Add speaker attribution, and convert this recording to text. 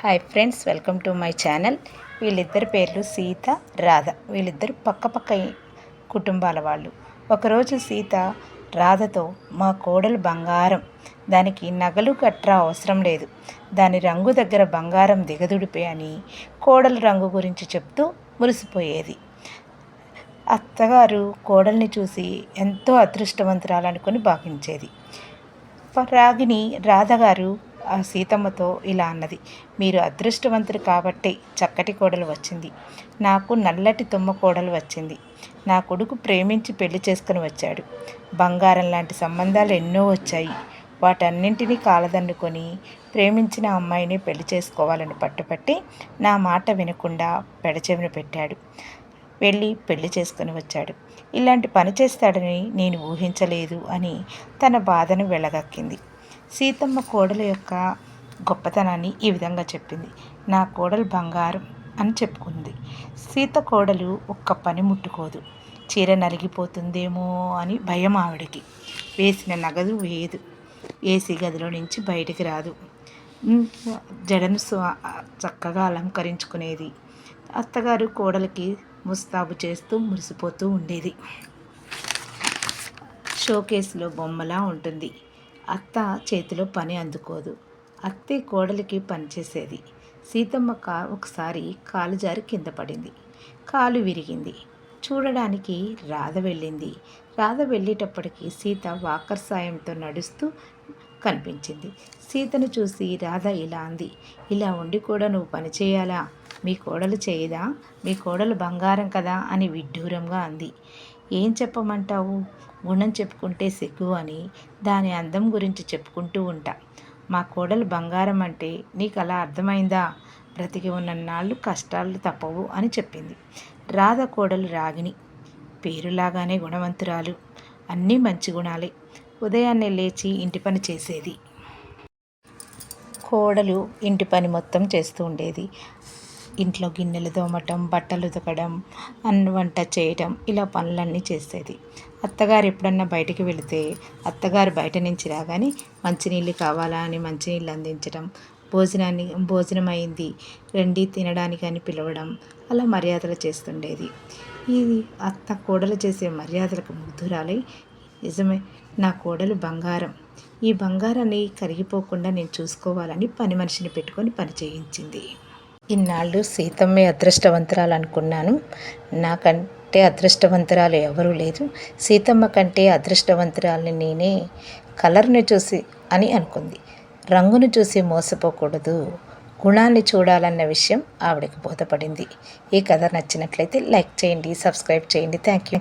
Speaker 1: Hi friends welcome to my channel వీళ్ళిద్దరి పేర్లు సీత రాధ. వీళ్ళిద్దరు పక్కపక్క కుటుంబాల వాళ్ళు. ఒకరోజు సీత రాధతో మా కోడలు బంగారం. దానికి నగలు గట్రా అవసరం లేదు. దాని రంగు దగ్గర బంగారం దిగదుడిపే అని కోడలు రంగు గురించి చెప్తూ మురిసిపోయేది. అత్తగారు కోడల్ని చూసి ఎంతో అదృష్టవంతురాలనుకొని భావించేది. రాగిని రాధగారు ఆ సీతమ్మతో ఇలా అన్నది. మీరు అదృష్టవంతులు కాబట్టి చక్కటి కోడలు వచ్చింది. నాకు నల్లటి తుమ్మ కోడలు వచ్చింది. నా కొడుకు ప్రేమించి పెళ్ళి చేసుకుని వచ్చాడు. బంగారం లాంటి సంబంధాలు ఎన్నో వచ్చాయి. వాటన్నింటినీ కాలదన్నుకొని ప్రేమించిన అమ్మాయిని పెళ్ళి చేసుకోవాలని పట్టుపట్టి నా మాట వినకుండా పెడచెవిన పెట్టాడు. వెళ్ళి పెళ్ళి చేసుకుని వచ్చాడు. ఇలాంటి పని చేస్తాడని నేను ఊహించలేదు అని తన బాధను వెళ్ళగక్కింది సీతమ్మ కోడల యొక్క గొప్పతనాన్ని ఈ విధంగా చెప్పింది. నా కోడలు బంగారం అని చెప్పుకుంది. సీత కోడలు ఒక్క పని ముట్టుకోదు. చీర నలిగిపోతుందేమో అని భయం ఆవిడకి. వేసిన నగదు వేయదు ఏసీ గదిలో నుంచి బయటికి రాదు. జడను చక్కగా అలంకరించుకునేది. అత్తగారు కోడలికి ముస్తాబు చేస్తూ మురిసిపోతూ ఉండేది. షోకేస్లో బొమ్మలా ఉంటుంది. అత్త చేతిలో పని అందుకోదు. అత్తే కోడలికి పనిచేసేది సీతమ్మ కా ఒకసారి కాలు జారి కింద పడింది. కాలు విరిగింది. చూడడానికి రాధ వెళ్ళింది. రాధ వెళ్ళేటప్పటికి సీత వాకర్ సాయంతో నడుస్తూ కనిపించింది. సీతను చూసి రాధ ఇలా అంది. ఇలా ఉండి కూడా నువ్వు పని చేయాలా? మీ కోడలు చేయదా? మీ కోడలు బంగారం కదా? అని విడ్డూరంగా అంది. ఏం చెప్పమంటావు? గుణం చెప్పుకుంటే సిగ్గు అని దాని అందం గురించి చెప్పుకుంటూ ఉంటా. మా కోడలు బంగారం అంటే నీకు అలా అర్థమైందా? బ్రతికి ఉన్న నాళ్ళు కష్టాలు తప్పవు అని చెప్పింది. రాధ కోడలు రాగిని పేరులాగానే గుణవంతురాలు. అన్నీ మంచి గుణాలే. ఉదయాన్నే లేచి ఇంటి పని చేసేది. కోడలు ఇంటి పని మొత్తం చేస్తూ ఉండేది. ఇంట్లో గిన్నెలు తోమటం బట్టలు ఉతకడం అన్న వంట చేయటం ఇలా పనులన్నీ చేసేది. అత్తగారు ఎప్పుడన్నా బయటికి వెళితే అత్తగారు బయట నుంచి రాగానే మంచినీళ్ళు కావాలా అని మంచినీళ్ళు అందించడం భోజనాన్ని భోజనం అయింది రండి తినడానికి అని పిలవడం అలా మర్యాదలు చేస్తుండేది. ఇది అత్త కోడలు చేసే మర్యాదలకు ముగ్ధురాలై నిజమే నా కోడలు బంగారం. ఈ బంగారాన్ని కరిగిపోకుండా నేను చూసుకోవాలని పని మనిషిని పెట్టుకొని పని చేయించింది. ఇన్నాళ్ళు సీతమ్మే అదృష్టవంతురాలు అనుకున్నాను నాకంటే అదృష్టవంతురాలు ఎవరూ లేదు సీతమ్మ కంటే అదృష్టవంతురాలని నేనే కలర్ని చూసి అని అనుకుంది. రంగును చూసి మోసపోకూడదు. గుణాన్ని చూడాలన్న విషయం ఆవిడకి బోధపడింది. ఈ కథ నచ్చినట్లయితే లైక్ చేయండి సబ్స్క్రైబ్ చేయండి. Thank you.